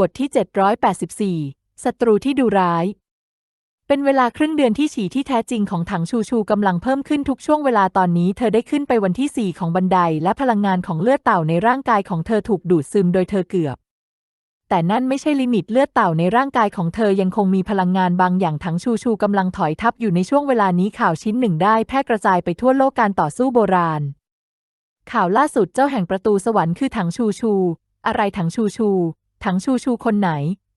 บทที่ 784 ศัตรูที่ดูร้าย เป็นเวลาครึ่งเดือนที่ฉี่ที่แท้จริงของถังชูชูกำลังเพิ่มขึ้นทุกช่วงเวลาตอนนี้ เธอได้ขึ้นไปวันที่ 4 ของบันได และพลังงานของเลือดเต่าในร่างกายของเธอถูกดูดซึมโดยเธอเกือบ แต่นั่นไม่ใช่ลิมิตเลือดเต่าในร่างกายของเธอยังคงมีพลังงานบางอย่างถังชูชูกำลังถอยทับอยู่ในช่วงเวลานี้ข่าวชิ้นหนึ่งได้แพร่กระจายไปทั่วโลกการต่อสู้โบราณ ข่าวล่าสุดเจ้าแห่งประตูสวรรค์คือถังชูชู อะไรถังชูชู ถังชูชูคนไหน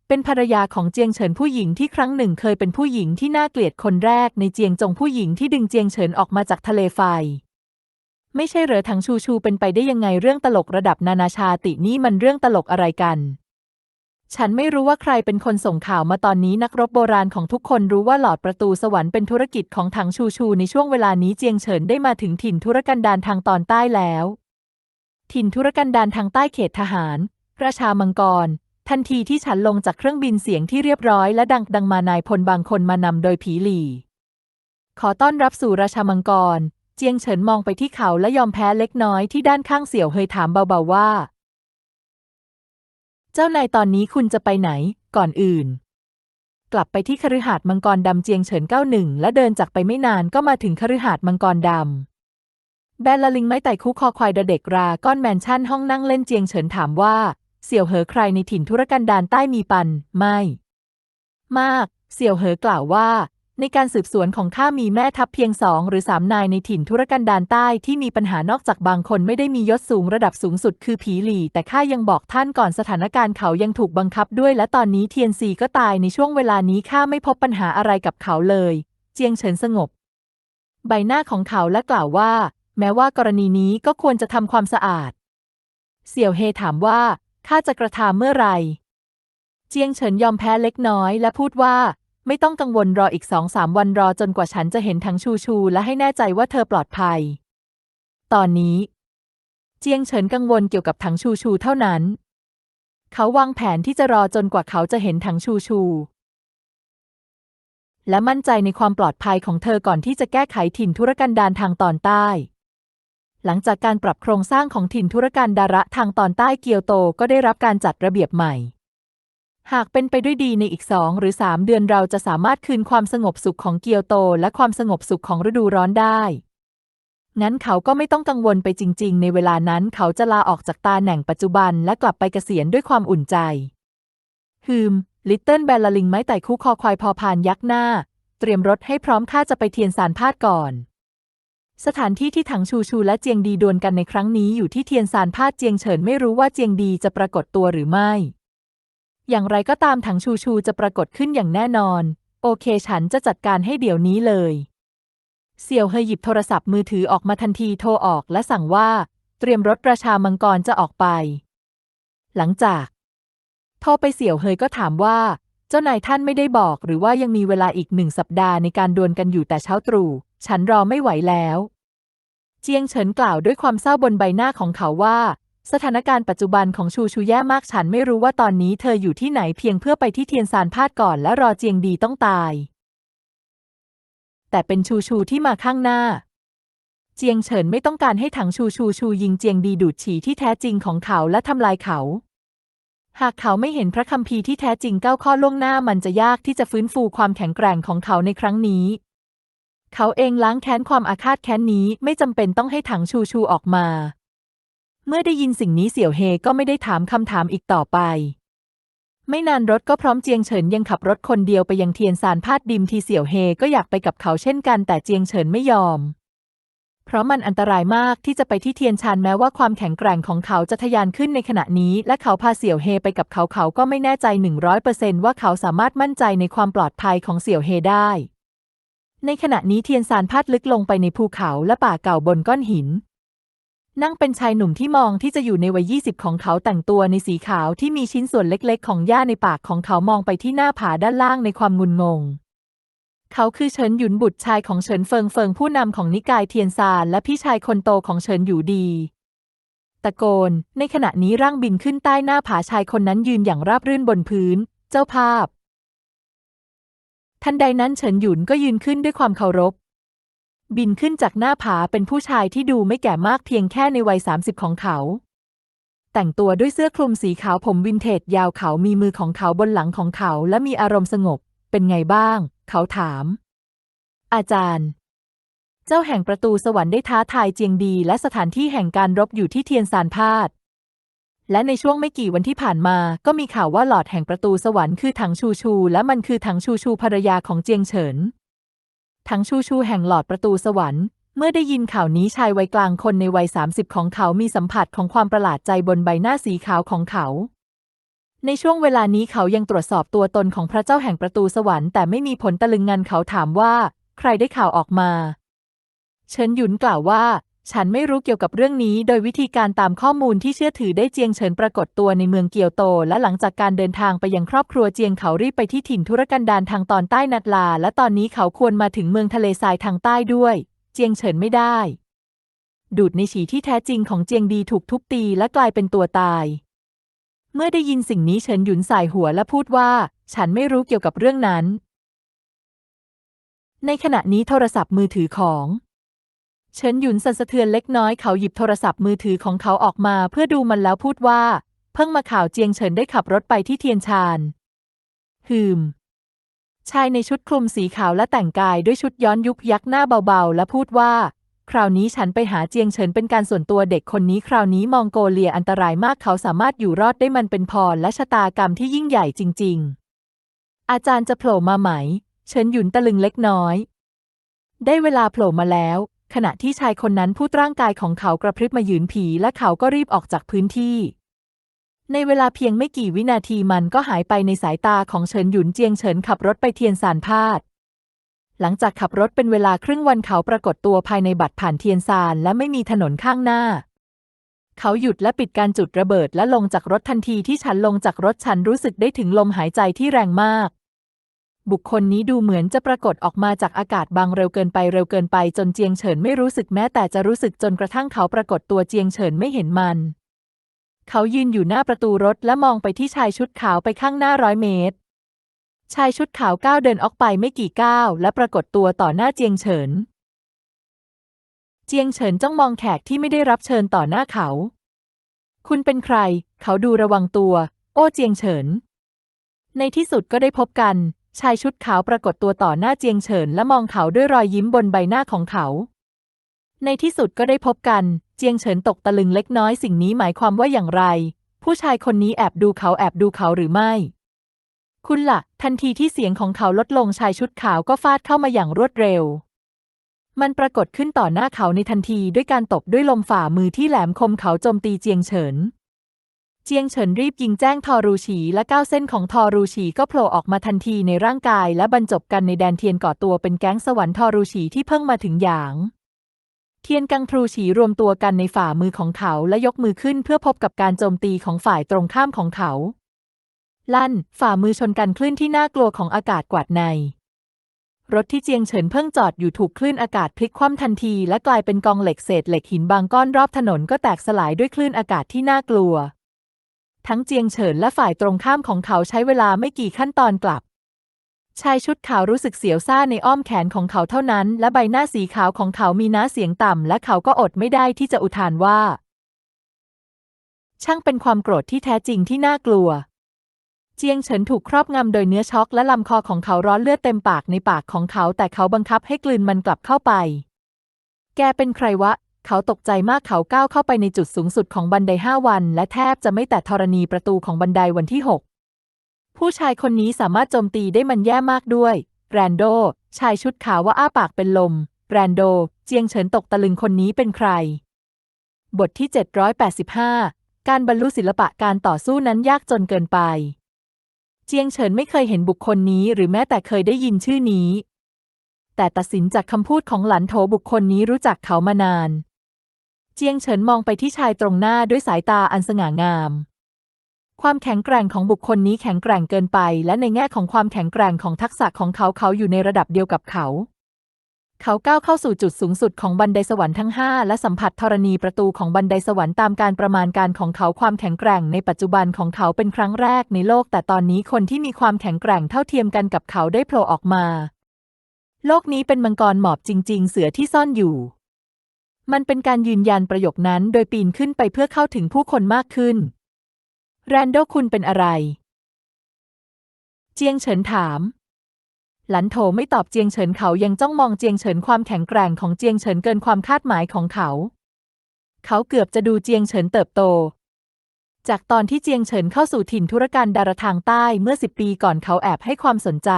เป็นภรรยาของเจียงเฉินผู้หญิงที่ครั้งหนึ่งเคยเป็นผู้หญิงที่น่าเกลียดคนแรกในเจียงจงผู้หญิงที่ดึงเจียงเฉินออกมาจากทะเลไฟ ไม่ใช่เหรอถังชูชูเป็นไปได้ยังไงเรื่องตลกระดับนานาชาตินี่มันเรื่องตลกอะไรกันฉันไม่รู้ว่าใครเป็นคนส่งข่าวมาตอนนี้นักรบโบราณของทุกคนรู้ว่าหลอดประตูสวรรค์เป็นธุรกิจของถังชูชูในช่วงเวลานี้เจียงเฉินได้มาถึงถิ่นธุรกันดารทางตอนใต้แล้ว ถิ่นธุรกันดารทางใต้เขตทหาร ราชามังกร ทันทีที่ฉันลงจากเครื่องบินเสียงที่เรียบร้อยและดังดังมานายพลบางคนมานำโดยผีหลี ขอต้อนรับสู่ราชามังกร เจียงเฉินมองไปที่เขาและยอมแพ้เล็กน้อยที่ด้านข้างเสี่ยวเฮยถามเบาๆว่า เจ้านายตอนนี้คุณจะไปไหน ก่อนอื่น กลับไปที่คฤหาสน์มังกรดำเจียงเฉินเก้าหนึ่งและเดินจากไปไม่นานก็มาถึงคฤหาสน์มังกรดำแบนลลิงไม้ไต่คุกคอควายเดอะเด็กรา ก้อนแมนชั่นห้องนั่งเล่นเจียงเฉินถามว่า เสี่ยวเหอใครในถิ่นธุรกันดารใต้มีปัน ไม่ มาก เสี่ยวเหอกล่าวว่า ในการสืบสวนของข้ามีแม่ทัพเพียงสองหรือสามนายในถิ่นธุรกันดารใต้ที่มีปัญหานอกจากบางคนไม่ได้มียศสูงระดับสูงสุดคือผีหลี่ แต่ข้ายังบอกท่านก่อนสถานการณ์เขายังถูกบังคับด้วย และตอนนี้เทียนซีก็ตายในช่วงเวลานี้ข้าไม่พบปัญหาอะไรกับเขาเลย เจียงเฉินสงบ ใบหน้าของเขาและกล่าวว่า แม้ว่ากรณีนี้ก็ควรจะทำความสะอาด เสี่ยวเฮถามว่า ข้าจะกระทำเมื่อไหร่ เจียงเฉินยอมแพ้เล็กน้อยและพูดว่า ไม่ต้องกังวลรออีกสองสามวันรอจนกว่าฉันจะเห็นทั้งชูชู และให้แน่ใจว่าเธอปลอดภัย ตอนนี้ เจียงเฉินกังวลเกี่ยวกับถังชูชูเท่านั้น เขาวางแผนที่จะรอจนกว่าเขาจะเห็นถังชูชูและมั่นใจในความปลอดภัยของเธอก่อนที่จะแก้ไขถิ่นธุรกันดารทางตอนใต้ หลังจากการปรับโครงสร้างของถิ่นธุรกันดาระทางตอนใต้เกียวโตก็ได้รับการจัดระเบียบใหม่ หากเป็นไปด้วยดีในอีกสองหรือสามเดือนเราจะสามารถคืนความสงบสุขของเกียวโตและความสงบสุขของฤดูร้อนได้งั้นเขาก็ไม่ต้องกังวลไปจริง ๆ ในเวลานั้นเขาจะลาออกจากตาแหน่งปัจจุบันและกลับไปเกษียณด้วยความอุ่นใจ ฮืม ลิตเติ้ลแบลลลิงไม้ไต่คู่คอควายพอพานยักหน้า เตรียมรถให้พร้อมข้าจะไปเทียนสารพาดก่อน สถานที่ที่ถังชูชูและเจียงดีดวลกันในครั้งนี้อยู่ที่เทียนซานพาดเจียงเฉินไม่รู้ว่าเจียงดีจะปรากฏตัวหรือไม่ อย่างไรก็ตามถังชูชูจะปรากฏขึ้นอย่างแน่นอน โอเคฉันจะจัดการให้เดี๋ยวนี้เลย เสี่ยวเฮยหยิบโทรศัพท์มือถือออกมาทันทีโทรออกและสั่งว่า เตรียมรถประชามังกรจะออกไป หลังจากโทรไปเสี่ยวเฮยก็ถามว่า เจ้านายท่านไม่ได้บอกหรือว่ายังมีเวลาอีกหนึ่งสัปดาห์ในการดวลกันอยู่แต่เช้าตรู่ ฉันรอไม่ไหวแล้ว เจียงเฉินกล่าวด้วยความเศร้าบนใบหน้าของเขาว่า สถานการณ์ปัจจุบันของชูชูแย่มากฉันไม่รู้ว่าตอนนี้เธออยู่ที่ไหนเพียงเพื่อไปที่เทียนซานพาดก่อนและรอเจียงดีต้องตาย แต่เป็นชูชูที่มาข้างหน้า เจียงเฉินไม่ต้องการให้ถังชูชูชูยิงเจียงดีดูดฉี่ที่แท้จริงของเขาและทำลายเขา หากเขาไม่เห็นพระคัมภีร์ที่แท้จริงเก้าข้อล่วงหน้ามันจะยากที่จะฟื้นฟูความแข็งแกร่งของเขาในครั้งนี้ เขาเองล้างแค้นความอาฆาตแค้นนี้ไม่จำเป็นต้องให้ถังชูชูออกมา เมื่อได้ยินสิ่งนี้เสี่ยวเฮก็ไม่ได้ถามคำถามอีกต่อไป ไม่นานรถก็พร้อมเจียงเฉินยังขับรถคนเดียวไปยังเทียนซานพาดดิมทีเสี่ยวเฮก็อยากไปกับเขาเช่นกันแต่เจียงเฉินไม่ยอม เพราะมันอันตรายมากที่จะไปที่เทียนชานแม้ว่าความแข็งแกร่งของเขาจะทะยานขึ้นในขณะนี้ และเขาพาเสี่ยวเฮไปกับเขาเขาก็ไม่แน่ใจหนึ่งร้อยเปอร์เซนว่าเขาสามารถมั่นใจในความปลอดภัยของเสี่ยวเฮได้ ในขณะนี้เทียนซานพาดลึกลงไปในภูเขาและป่าเก่าบนก้อนหิน นั่งเป็นชายหนุ่มที่มองที่จะอยู่ในวัยยี่สิบของเขาแต่งตัวในสีขาวที่มีชิ้นส่วนเล็กๆ ของหญ้าในปากของเขามองไปที่หน้าผาด้านล่างในความงุนงง เขาคือเฉินหยุนบุตรชายของเฉินเฟิงเฟิงผู้นำของนิกายเทียนซานและพี่ชายคนโตของเฉินอยู่ดี ตะโกน ในขณะนี้ร่างบินขึ้นใต้หน้าผาชายคนนั้นยืนอย่างราบรื่นบนพื้น เจ้าภาพ ทันใดนั้นเฉินหยุนก็ยืนขึ้นด้วยความเคารพ บินขึ้นจากหน้าผาเป็นผู้ชายที่ดูไม่แก่มากเพียงแค่ในวัยสามสิบของเขาแต่งตัวด้วยเสื้อคลุมสีขาวผมวินเทจยาวเขามีมือของเขาบนหลังของเขาและมีอารมณ์สงบ เป็นไงบ้าง เขาถาม อาจารย์ เจ้าแห่งประตูสวรรค์ได้ท้าทายเจียงดีและสถานที่แห่งการรบอยู่ที่เทียนซานพาด และในช่วงไม่กี่วันที่ผ่านมา ก็มีข่าวว่าหลอดแห่งประตูสวรรค์คือถังชูชู และมันคือถังชูชูภรรยาของเจียงเฉิน ถังชูชูแห่งหลอดประตูสวรรค์เมื่อได้ยินข่าวนี้ชายวัยกลางคนในวัย30ของเขามีสัมผัสของความประหลาดใจบนใบหน้าสีขาวของเขา ในช่วงเวลานี้เขายังตรวจสอบตัวตนของพระเจ้าแห่งประตูสวรรค์แต่ไม่มีผลตะลึงงันเขาถามว่า ใครได้ข่าวออกมาเฉินหยุนกล่าวว่า ฉันไม่รู้เกี่ยวกับเรื่องนี้ โดยวิธีการตามข้อมูลที่เชื่อถือได้เจียงเฉินปรากฏตัวในเมืองเกียวโต และหลังจากการเดินทางไปยังครอบครัวเจียงเขารีบไปที่ถิ่นธุรกันดารทางตอนใต้นัดลา และตอนนี้เขาควรมาถึงเมืองทะเลทรายทางใต้ด้วย เจียงเฉินไม่ได้ ดูดในฉีที่แท้จริงของเจียงดีถูกทุบตีและกลายเป็นตัวตาย เมื่อได้ยินสิ่งนี้เฉินหยุนสายหัวและพูดว่า ฉันไม่รู้เกี่ยวกับเรื่องนั้น ในขณะนี้โทรศัพท์มือถือของเฉินหยุนสั่นสะเทือนเล็กน้อยเขาหยิบโทรศัพท์มือถือของเขาออกมาเพื่อดูมันแล้วพูดว่า เพิ่งมาข่าวเจียงเฉินได้ขับรถไปที่เทียนชานฮืม ชายในชุดคลุมสีขาวและแต่งกายด้วยชุดย้อนยุคยักหน้าเบาๆ และพูดว่า คราวนี้ฉันไปหาเจียงเฉินเป็นการส่วนตัวเด็กคนนี้คราวนี้มองโกเลียอันตรายมากเขาสามารถอยู่รอดได้มันเป็นพรและชะตากรรมที่ยิ่งใหญ่จริง ๆ อาจารย์จะโผล่มาไหม เฉินหยุนตะลึงเล็กน้อย ได้เวลาโผล่มาแล้ว ขณะที่ชายคนนั้นพูดร่างกายของเขากระพริบมายืนผีและเขาก็รีบออกจากพื้นที่ในเวลาเพียงไม่กี่วินาทีมันก็หายไปในสายตาของเฉินหยุนเจียงเฉินขับรถไปเทียนซานพาด หลังจากขับรถเป็นเวลาครึ่งวันเขาปรากฏตัวภายในบัตรผ่านเทียนซานและไม่มีถนนข้างหน้า เขาหยุดและปิดการจุดระเบิดและลงจากรถทันทีที่ฉันลงจากรถฉันรู้สึกได้ถึงลมหายใจที่แรงมาก บุคคลนี้ดูเหมือนจะปรากฏออกมาจากอากาศบางเร็วเกินไปเร็วเกินไปจนเจียงเฉินไม่รู้สึกแม้แต่จะรู้สึกจนกระทั่งเขาปรากฏตัวเจียงเฉินไม่เห็นมัน เขายืนอยู่หน้าประตูรถและมองไปที่ชายชุดขาวไปข้างหน้าร้อยเมตร ชายชุดขาวก้าวเดินออกไปไม่กี่ก้าวและปรากฏตัวต่อหน้าเจียงเฉิน เจียงเฉินจ้องมองแขกที่ไม่ได้รับเชิญต่อหน้าเขา คุณเป็นใคร เขาดูระวังตัว โอ้เจียงเฉิน ในที่สุดก็ได้พบกัน ชายชุดขาวปรากฏตัวต่อหน้าเจียงเฉินและมองเขาด้วยรอยยิ้มบนใบหน้าของเขา ในที่สุดก็ได้พบกัน เจียงเฉินตกตะลึงเล็กน้อยสิ่งนี้หมายความว่าอย่างไร ผู้ชายคนนี้แอบดูเขาแอบดูเขาหรือไม่ คุณละ่ะ ทันทีที่เสียงของเขาลดลงชายชุดขาวก็ฟาดเข้ามาอย่างรวดเร็ว มันปรากฏขึ้นต่อหน้าเขาในทันทีด้วยการตบด้วยลมฝ่ามือที่แหลมคมเขาโจมตีเจียงเฉิน เจียงเฉินรีบยิงแจ้งทอรูฉีและก้าวเส้นของทอรูฉีก็โผล่ออกมาทันทีในร่างกายและบรรจบกันในแดนเทียนก่อตัวเป็นแก๊งสวรรค์ทอรูฉีที่เพิ่งมาถึงหยางเทียนกังพลูฉีรวมตัวกันในฝ่ามือของเขาและยกมือขึ้นเพื่อพบกับการโจมตีของฝ่ายตรงข้ามของเขา ลั่น ฝ่ามือชนกันคลื่นที่น่ากลัวของอากาศกวาดใน รถที่เจียงเฉินเพิ่งจอดอยู่ถูกคลื่นอากาศพลิกคว่ำทันที และกลายเป็นกองเหล็กเศษเหล็กหินบางก้อนรอบถนนก็แตกสลายด้วยคลื่นอากาศที่น่ากลัว ทั้งเจียงเฉินและฝ่ายตรงข้ามของเขาใช้เวลาไม่กี่ขั้นตอนกลับชายชุดขาวรู้สึกเสียวซ่าในอ้อมแขนของเขาเท่านั้น และใบหน้าสีขาวของเขามีน้าเสียงต่ำ และเขาก็อดไม่ได้ที่จะอุทานว่า ช่างเป็นความโกรธที่แท้จริงที่น่ากลัว เจียงเฉินถูกครอบงำโดยเนื้อช็อกและลำคอของเขาร้อนเลือดเต็มปากในปากของเขาแต่เขาบังคับให้กลืนมันกลับเข้าไป แกเป็นใครวะ เขาตกใจมากเขาก้าวเข้าไปในจุดสูงสุดของบันไดห้าวัน และแทบจะไม่แตะธรณีประตูของบันไดวันที่หกผู้ชายคนนี้สามารถโจมตีได้มันแย่มากด้วย แรนโด ชายชุดขาวว่าอ้าปากเป็นลม แรนโด เจียงเฉินตกตะลึงคนนี้เป็นใคร บทที่ 785 การบรรลุศิลปะการต่อสู้นั้นยากจนเกินไป เจียงเฉินไม่เคยเห็นบุคคลนี้หรือแม้แต่เคยได้ยินชื่อนี้ แต่ตัดสินจากคำพูดของหลันโถบุคคลนี้รู้จักเขามานาน เจียงเฉินมองไปที่ชายตรงหน้าด้วยสายตาอันสง่างาม ความแข็งแกร่งของบุคคลนี้แข็งแกร่งเกินไป และในแง่ของความแข็งแกร่งของทักษะของเขาเขาอยู่ในระดับเดียวกับเขา เขาก้าวเข้าสู่จุดสูงสุดของบันไดสวรรค์ทั้งห้าและสัมผัสธรณีประตูของบันไดสวรรค์ตามการประมาณการของเขาความแข็งแกร่งในปัจจุบันของเขาเป็นครั้งแรกในโลก แต่ตอนนี้คนที่มีความแข็งแกร่งเท่าเทียมกันกับเขาได้โผล่ออกมา โลกนี้เป็นมังกรหมอบจริง ๆ เสือที่ซ่อนอยู่ มันเป็นการยืนยันประโยคนั้น โดยปีนขึ้นไปเพื่อเข้าถึงผู้คนมากขึ้น แรนโดคุณเป็นอะไร เจียงเฉินถาม หลันโถไม่ตอบเจียงเฉินเขายังจ้องมองเจียงเฉินความแข็งแกร่งของเจียงเฉินเกินความคาดหมายของเขา เขาเกือบจะดูเจียงเฉินเติบโต จากตอนที่เจียงเฉินเข้าสู่ถิ่นธุรกันดารทางใต้เมื่อสิบปีก่อนเขาแอบให้ความสนใจ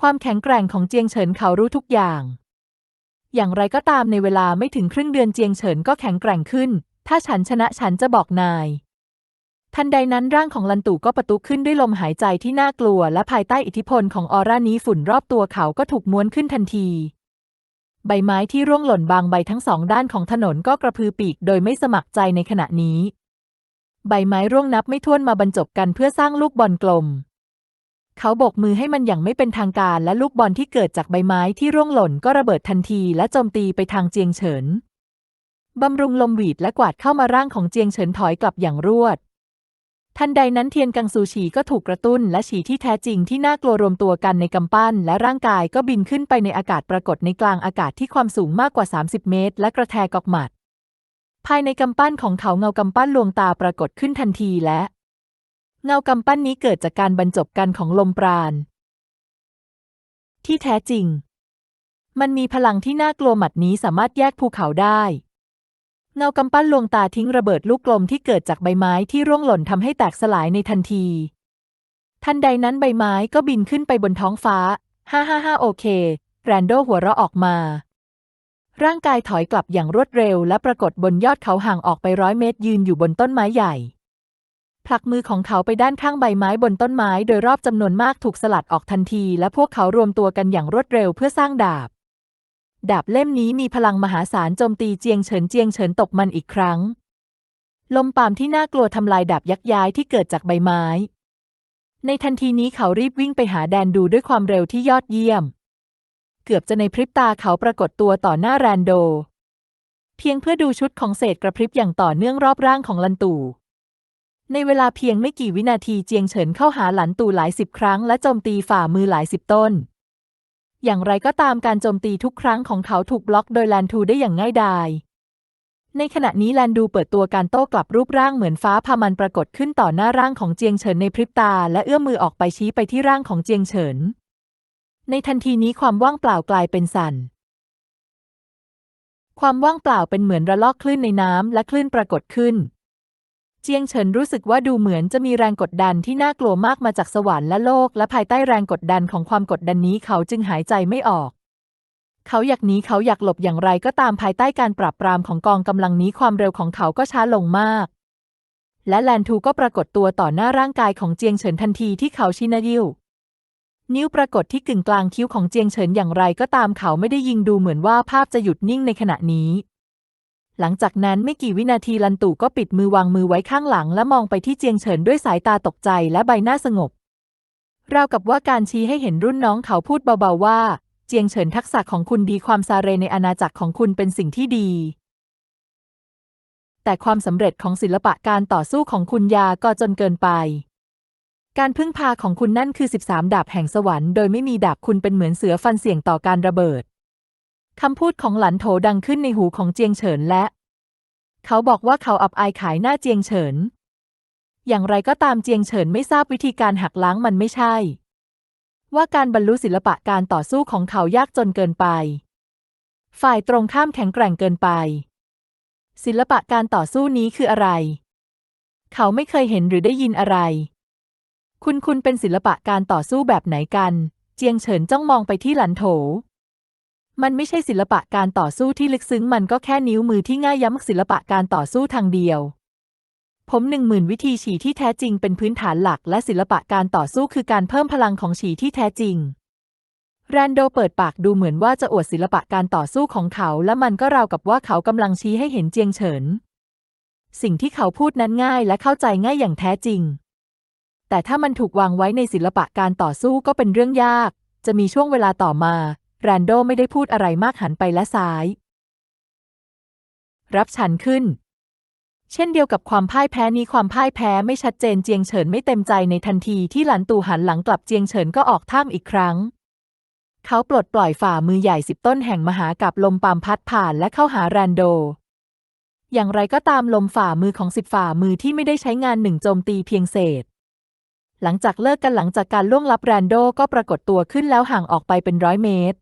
ความแข็งแกร่งของเจียงเฉินเขารู้ทุกอย่าง อย่างไรก็ตามในเวลาไม่ถึงครึ่งเดือนเจียงเฉินก็แข็งแกร่งขึ้น ถ้าฉันชนะฉันจะบอกนาย ทันใดนั้นร่างของลันตู่ก็ประตุขึ้นด้วยลมหายใจที่น่ากลัว และภายใต้อิทธิพลของออร่านี้ฝุ่นรอบตัวเขาก็ถูกม้วนขึ้นทันที ใบไม้ที่ร่วงหล่นบางใบทั้งสองด้านของถนนก็กระพือปีกโดยไม่สมัครใจในขณะนี้ ใบไม้ร่วงนับไม่ถ้วนมาบรรจบกันเพื่อสร้างลูกบอลกลม เขาโบกมือให้มันอย่างไม่เป็นทางการและลูกบอลที่เกิดจากใบไม้ที่ร่วงหล่นก็ระเบิดทันที และโจมตีไปทางเจียงเฉินบำรุงลมหวีดและกวาดเข้ามาร่างของเจียงเฉินถอยกลับอย่างรวด ทันใดนั้นเทียนกังซูฉีก็ถูกกระตุ้น และฉีที่แท้จริงที่น่ากลัวรวมตัวกันในกำปั้น และร่างกายก็บินขึ้นไปในอากาศปรากฏในกลางอากาศที่ความสูงมากกว่า 30 เมตร และกระแทกกอกหมัด ภายในกำปั้นของเขาเงากำปั้นลวงตาปรากฏขึ้นทันทีและ เงากำปั้นนี้เกิดจากการบรรจบกันของลมปราณ ที่แท้จริง มันมีพลังที่น่ากลัวหมัดนี้สามารถแยกภูเขาได้ เงากำปั้นลวงตาทิ้งระเบิดลูกกลมที่เกิดจากใบไม้ที่ร่วงหล่นทำให้แตกสลายในทันที ทันใดนั้นใบไม้ก็บินขึ้นไปบนท้องฟ้า ฮ่าฮ่าฮ่าโอเค แรนโดหัวเราะออกมา ร่างกายถอยกลับอย่างรวดเร็ว และปรากฏบนยอดเขาห่างออกไปร้อยเมตรยืนอยู่บนต้นไม้ใหญ่ ผลักมือของเขาไปด้านข้างใบไม้บนต้นไม้โดยรอบจำนวนมากถูกสลัดออกทันที และพวกเขารวมตัวกันอย่างรวดเร็วเพื่อสร้างดาบ ดาบเล่มนี้มีพลังมหาศาลโจมตีเจียงเฉินเจียงเฉินตกมันอีกครั้ง ลมปามที่น่ากลัวทำลายดาบยักษ์ย้ายที่เกิดจากใบไม้ ในทันทีนี้เขารีบวิ่งไปหาแดนดูด้วยความเร็วที่ยอดเยี่ยม เกือบจะในพริบตาเขาปรากฏตัวต่อหน้าแรนโด เพียงเพื่อดูชุดของเศษกระพริบอย่างต่อเนื่องรอบร่างของลันตู่ในเวลาเพียงไม่กี่วินาทีเจียงเฉินเข้าหาหลันตู่หลายสิบครั้งและโจมตีฝ่ามือหลายสิบต้น อย่างไรก็ตามการโจมตีทุกครั้งของเขาถูกบล็อกโดยแลนทูได้อย่างง่ายดาย ในขณะนี้แลนดูเปิดตัวการโต้กลับรูปร่างเหมือนฟ้าพามันปรากฏขึ้นต่อหน้าร่างของเจียงเฉินในพริบตา และเอื้อมมือออกไปชี้ไปที่ร่างของเจียงเฉิน ในทันทีนี้ความว่างเปล่ากลายเป็นสัน่นความว่างเปล่าเป็นเหมือนระลอกคลื่นในน้ำและคลื่นปรากฏขึ้น เจียงเฉินรู้สึกว่าดูเหมือนจะมีแรงกดดันที่น่ากลัวมากมาจากสวรรค์และโลก และภายใต้แรงกดดันของความกดดันนี้เขาจึงหายใจไม่ออก เขาอยากหนีเขาอยากหลบอย่างไรก็ตามภายใต้การปราบปรามของกองกำลังนี้ความเร็วของเขาก็ช้าลงมาก และแลนทูก็ปรากฏตัวต่อหน้าร่างกายของเจียงเฉินทันทีที่เขาชินายิวนิ้วปรากฏที่กึ่งกลางคิ้วของเจียงเฉินอย่างไรก็ตามเขาไม่ได้ยิงดูเหมือนว่าภาพจะหยุดนิ่งในขณะนี้ หลังจากนั้นไม่กี่วินาทีลันตู่ก็ปิดมือวางมือไว้ข้างหลัง และมองไปที่เจียงเฉินด้วยสายตาตกใจและใบหน้าสงบ ราวกับว่าการชี้ให้เห็นรุ่นน้องเขาพูดเบาๆว่า เจียงเฉินทักษะของคุณดีความซาเรในอาณาจักรของคุณเป็นสิ่งที่ดี แต่ความสำเร็จของศิลปะการต่อสู้ของคุณยาก็จนเกินไป การพึ่งพาของคุณนั่นคือ 13 ดาบแห่งสวรรค์โดยไม่มีดาบคุณเป็นเหมือนเสือฟันเสี่ยงต่อการระเบิด คำพูดของหลันโถดังขึ้นในหูของเจียงเฉินและ เขาบอกว่าเขาอับอายขายหน้าเจียงเฉิน อย่างไรก็ตามเจียงเฉินไม่ทราบวิธีการหักล้างมันไม่ใช่ ว่าการบรรลุศิลปะการต่อสู้ของเขายากจนเกินไป ฝ่ายตรงข้ามแข็งแกร่งเกินไป ศิลปะการต่อสู้นี้คืออะไร เขาไม่เคยเห็นหรือได้ยินอะไร คุณคุณเป็นศิลปะการต่อสู้แบบไหนกัน เจียงเฉินจ้องมองไปที่หลันโถ มันไม่ใช่ศิลปะการต่อสู้ที่ลึกซึ้งมันก็แค่นิ้วมือที่ง่ายย้ำศิลปะการต่อสู้ทางเดียว ผมหนึ่งหมื่นวิธีฉีที่แท้จริงเป็นพื้นฐานหลัก และศิลปะการต่อสู้คือการเพิ่มพลังของฉีที่แท้จริง แรนโดเปิดปากดูเหมือนว่าจะอวดศิลปะการต่อสู้ของเขา และมันก็ราวกับว่าเขากำลังชี้ให้เห็นเจียงเฉิน สิ่งที่เขาพูดนั้นง่ายและเข้าใจง่ายอย่างแท้จริง แต่ถ้ามันถูกวางไว้ในศิลปะการต่อสู้ก็เป็นเรื่องยาก จะมีช่วงเวลาต่อมา แรนโดไม่ได้พูดอะไรมากหันไปและซ้าย รับฉันขึ้น เช่นเดียวกับความพ่ายแพ้นี้ความพ่ายแพ้ไม่ชัดเจนเจียงเฉินไม่เต็มใจในทันทีที่หลันตู่หันหลังกลับเจียงเฉินก็ออกท่ามอีกครั้ง เขาปลดปล่อยฝ่ามือใหญ่สิบต้นแห่งมหากับลมปามพัดผ่านและเข้าหาแรนโดอย่างไรก็ตามลมฝ่ามือของสิบฝ่ามือที่ไม่ได้ใช้งานหนึ่งโจมตีเพียงเศษ หลังจากเลิกกันหลังจากการล่วงลับแรนโดก็ปรากฏตัวขึ้นแล้วห่างออกไปเป็นร้อยเมตร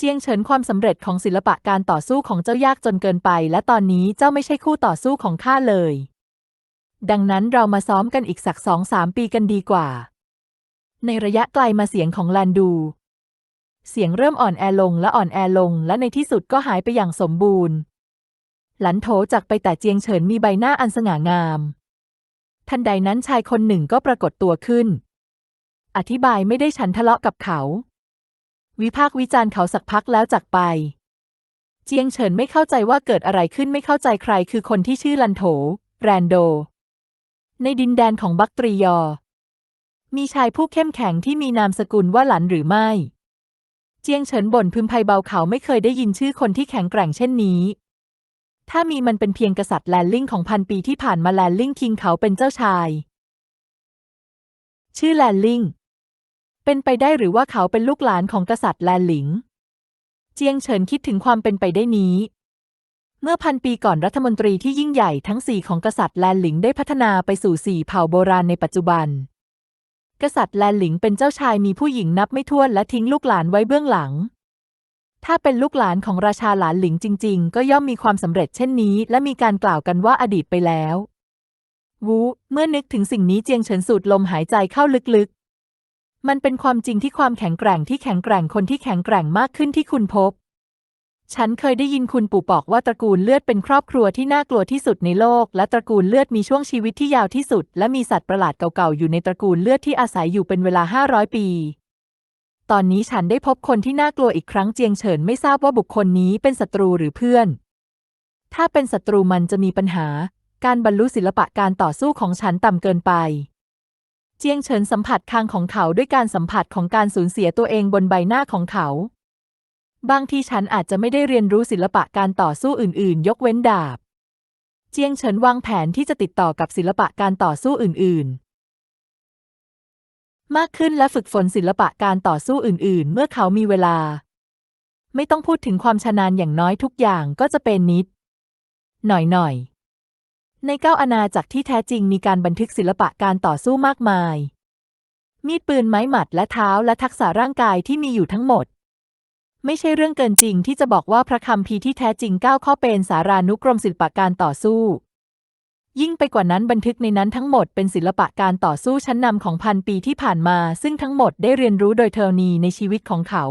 เจียงเฉินความสำเร็จของศิลปะการต่อสู้ของเจ้ายากจนเกินไป และตอนนี้เจ้าไม่ใช่คู่ต่อสู้ของข้าเลย ดังนั้นเรามาซ้อมกันอีกสักสองสามปีกันดีกว่า ในระยะไกลมาเสียงของแลนดู เสียงเริ่มอ่อนแอลงและอ่อนแอลง และในที่สุดก็หายไปอย่างสมบูรณ์ หลันโถจากไปแต่เจียงเฉินมีใบหน้าอันสง่างาม ทันใดนั้นชายคนหนึ่งก็ปรากฏตัวขึ้น อธิบายไม่ได้ฉันทะเลาะกับเขา วิพากษ์วิจารณ์เขาสักพักแล้วจากไป เจียงเฉินไม่เข้าใจว่าเกิดอะไรขึ้นไม่เข้าใจใครคือคนที่ชื่อลันโถ แรนโด ในดินแดนของบักตรียอ มีชายผู้เข้มแข็งที่มีนามสกุลว่าหลันหรือไม่ เจียงเฉินบ่นพึมพำเบาเขาไม่เคยได้ยินชื่อคนที่แข็งแกร่งเช่นนี้ ถ้ามีมันเป็นเพียงกษัตริย์แลนลิงของพันปีที่ผ่านมาแลนลิงคิงเขาเป็นเจ้าชาย ชื่อแลนลิง เป็นไปได้หรือว่าเขาเป็นลูกหลานของกษัตริย์แลหลิง เจียงเฉินคิดถึงความเป็นไปได้นี้ เมื่อพันปีก่อนรัฐมนตรีที่ยิ่งใหญ่ทั้งสี่ของกษัตริย์แลหลิงได้พัฒนาไปสู่สี่เผ่าโบราณในปัจจุบัน กษัตริย์แลหลิงเป็นเจ้าชายมีผู้หญิงนับไม่ถ้วนและทิ้งลูกหลานไว้เบื้องหลัง ถ้าเป็นลูกหลานของราชาหลานหลิงจริง ๆ ก็ย่อมมีความสำเร็จเช่นนี้ และมีการกล่าวกันว่าอดีตไปแล้ว วู เมื่อนึกถึงสิ่งนี้เจียงเฉินสูดลมหายใจเข้าลึกๆ มันเป็นความจริงที่ความแข็งแกร่งที่แข็งแกร่งคนที่แข็งแกร่งมากขึ้นที่คุณพบ ฉันเคยได้ยินคุณปู่บอกว่าตระกูลเลือดเป็นครอบครัวที่น่ากลัวที่สุดในโลก และตระกูลเลือดมีช่วงชีวิตที่ยาวที่สุด และมีสัตว์ประหลาดเก่าๆอยู่ในตระกูลเลือดที่อาศัยอยู่เป็นเวลา 500 ปี ตอนนี้ฉันได้พบคนที่น่ากลัวอีกครั้งเจียงเฉินไม่ทราบว่าบุคคลนี้เป็นศัตรูหรือเพื่อน ถ้าเป็นศัตรูมันจะมีปัญหา การบรรลุศิลปะการต่อสู้ของฉันต่ำเกินไป เจียงเฉินสัมผัสคางของเขาด้วยการสัมผัสของการสูญเสียตัวเองบนใบหน้าของเขา บางทีฉันอาจจะไม่ได้เรียนรู้ศิลปะการต่อสู้อื่น ๆ ยกเว้นดาบ เจียงเฉินวางแผนที่จะติดต่อกับศิลปะการต่อสู้อื่น ๆ มากขึ้นและฝึกฝนศิลปะการต่อสู้อื่น ๆ เมื่อเขามีเวลา ไม่ต้องพูดถึงความชำนาญอย่างน้อยทุกอย่างก็จะเป็นนิด หน่อย ๆ ในเก้าอาณาจักรที่แท้จริงมีการบันทึกศิลปะการต่อสู้มากมาย มีดปืนไม้หมัดและเท้าและทักษะร่างกายที่มีอยู่ทั้งหมด ไม่ใช่เรื่องเกินจริงที่จะบอกว่าพระคัมภีที่แท้จริงก้าข้อเป็นสารานุกรมศิลปะการต่อสู้ ยิ่งไปกว่านั้นบันทึกในนั้นทั้งหมดเป็นศิลปะการต่อสู้ชั้นนำของพันปีที่ผ่านมา ซึ่งทั้งหมดได้เรียนรู้โดยเทอร์นีในชีวิตของเขา